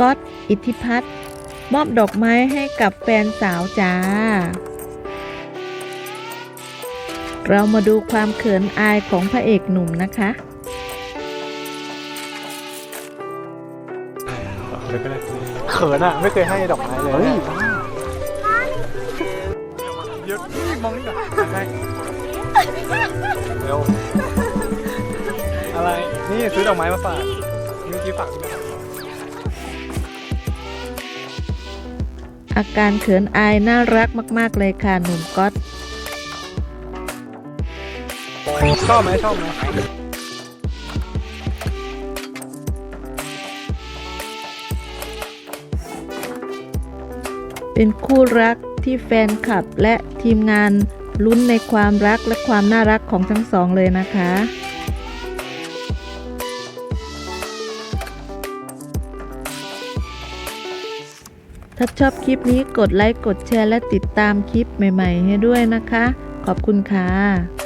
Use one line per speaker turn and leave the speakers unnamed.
ก๊อตอิทธิพัฒน์มอบดอกไม้ให้กับแฟนสาวจ้า เรามาดูความเขินอายของพระเอกหนุ่มนะคะ
เขินอะ ไม่เคยให้ดอกไม้เลย
เฮ้ย
เดี๋ยวนี่มองนี่ก่อนให้เร็วอะไร นี่ซื้อดอกไม้มาฝากเมื่อกี้ฝากพี่น
อาการเขินอายน่ารักมาก ๆ เลยค่ะหนุ่มก๊อต
ชอบไหมชอบไหม
เป็นคู่รักที่แฟนคลับและทีมงานลุ้นในความรักและความน่ารักของทั้งสองเลยนะคะ ถ้าชอบคลิปนี้กดไลค์ กดแชร์ และติดตามคลิปใหม่ ๆ ให้ด้วยนะคะ ขอบคุณค่ะ